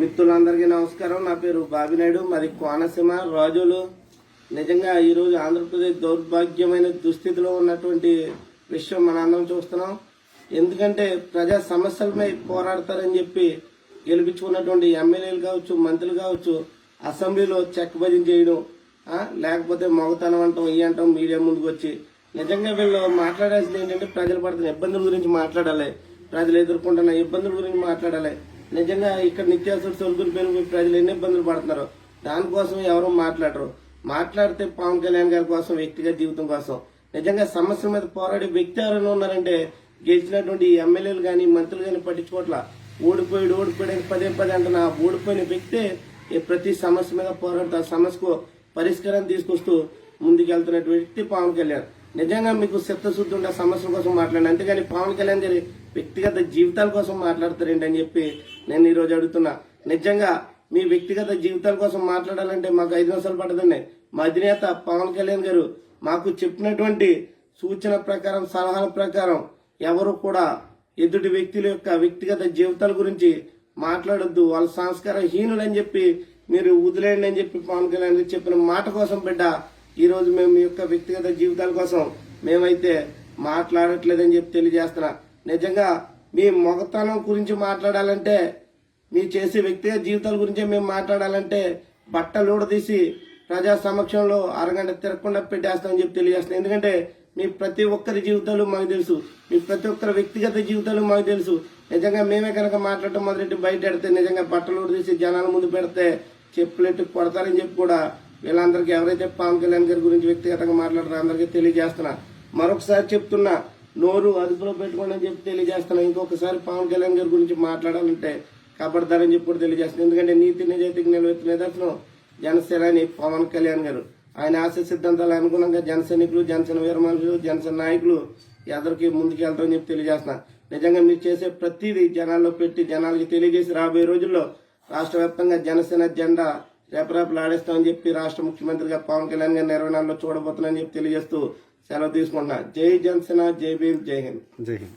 మిత్రులందరికీ నమస్కారం. నా పేరు బాబినాయుడు మాది కోనసీమ. రాజులు నిజంగా ఈరోజు ఆంధ్రప్రదేశ్ దౌర్భాగ్యమైన దుస్థితిలో ఉన్నటువంటి విషయం మనందరం చూస్తున్నాం. ఎందుకంటే ప్రజా సమస్యలపై పోరాడతారని చెప్పి గెలిపించుకున్నటువంటి ఎమ్మెల్యేలు కావచ్చు మంత్రులు కావచ్చు అసెంబ్లీలో చెక్ భజన చేయడం లేకపోతే మొగతనం అంటాం ఈ అంటాం మీడియా ముందుకు వచ్చి. నిజంగా వీళ్ళు మాట్లాడాల్సింది ఏంటంటే ప్రజలు పడుతున్న ఇబ్బందుల గురించి మాట్లాడాలి. ప్రజలు ఎదుర్కొంటున్న ఇబ్బందుల గురించి మాట్లాడాలి. నిజంగా ఇక్కడ నిత్యావసర సరుకులు పెరిగి ప్రజలు ఎన్ని ఇబ్బందులు పడుతున్నారు? దానికోసం ఎవరు మాట్లాడరు. మాట్లాడితే పవన్ కళ్యాణ్ గారి కోసం వ్యక్తిగత జీవితం కోసం. నిజంగా సమస్యల మీద పోరాడే వ్యక్తి ఎవరైనా ఉన్నారంటే గెలిచినటువంటి ఎమ్మెల్యేలు కానీ మంత్రులు కానీ పట్టించుకోవట్ల ఓడిపోయాడు ఓడిపోయాడు పదే పదే అంటున్న. ఆ ఓడిపోయిన వ్యక్తే ప్రతి సమస్య మీద పోరాడుతూ ఆ సమస్యకు పరిష్కారం తీసుకొస్తూ ముందుకెళ్తున్నటువంటి వ్యక్తి పవన్ కళ్యాణ్. నిజంగా మీకు చిత్తశుద్ధి ఉండే సమస్యల కోసం మాట్లాడండి అంతేగాని పవన్ కళ్యాణ్ గారి వ్యక్తిగత జీవితాల కోసం మాట్లాడతారేంటి అని చెప్పి నేను ఈరోజు అడుగుతున్నా. నిజంగా మీ వ్యక్తిగత జీవితాల కోసం మాట్లాడాలంటే మాకు ఐదు నిమిషాలు పడదండి మా అధినేత పవన్ కళ్యాణ్ గారు మాకు చెప్పినటువంటి సూచన ప్రకారం సలహాల ప్రకారం ఎవరు కూడా ఎదుటి వ్యక్తుల యొక్క వ్యక్తిగత జీవితాల గురించి మాట్లాడొద్దు. వాళ్ళ సంస్కార హీనులని చెప్పి మీరు వదిలేయండి అని చెప్పి పవన్ కళ్యాణ్ గారు చెప్పిన మాట కోసం బిడ్డ ఈరోజు మేము మీ యొక్క వ్యక్తిగత జీవితాల కోసం మేమైతే మాట్లాడట్లేదని చెప్పి తెలియజేస్తున్నా. నిజంగా మీ మొగతనం గురించి మాట్లాడాలంటే మీ చేసే వ్యక్తిగత జీవితాల గురించే మేము మాట్లాడాలంటే బట్టలు తీసి ప్రజా సమక్షంలో అరగంట తిరగకుండా పెట్టేస్తామని చెప్పి తెలియజేస్తున్నాం. ఎందుకంటే మీ ప్రతి ఒక్కరి జీవితాలు మాకు తెలుసు. మీ ప్రతి ఒక్కరి వ్యక్తిగత జీవితాలు మాకు తెలుసు. నిజంగా మేమే కనుక మాట్లాడటం మొదలెట్టి బయట పెడితే నిజంగా బట్టలు తీసి జనాల ముందు పెడితే చెప్పులెట్టు కొడతారని చెప్పి కూడా వీళ్ళందరికీ ఎవరైతే పవన్ కళ్యాణ్ గారి గురించి వ్యక్తిగతంగా మాట్లాడారో అందరికీ తెలియజేస్తున్నా. మరొకసారి చెప్తున్నా నోరు అదుపులో పెట్టుకోండి అని చెప్పి తెలియజేస్తున్నా. ఇంకొకసారి పవన్ కళ్యాణ్ గారి గురించి మాట్లాడాలంటే కబడ్దారని చెప్పి కూడా తెలియజేస్తున్నా. ఎందుకంటే నీతి నిజాయితీకి నిలబెట్టిన నిదర్శనం జనసేనాని పవన్ కళ్యాణ్ గారు. ఆయన ఆశ సిద్ధాంతాలు అనుగుణంగా జన సైనికులు జనసేన వీరమనులు జనసేన నాయకులు ఎదరికి ముందుకెళ్తామని చెప్పి తెలియజేస్తున్నా. నిజంగా మీరు చేసే ప్రతిదీ జనాల్లో పెట్టి జనాలకి తెలియజేసి రాబోయే రోజుల్లో రాష్ట్ర వ్యాప్తంగా జనసేన జెండా రేపరేపలు చెప్పి రాష్ట్ర ముఖ్యమంత్రిగా పవన్ కళ్యాణ్ గారిని ఇరవై నాలుగులో చూడబోతున్నానని చెప్పి తెలియజేస్తూ సెలవు తీసుకుంటున్నా. జై జనసేన జై భీమ్ జై హింద్. జై హింద్.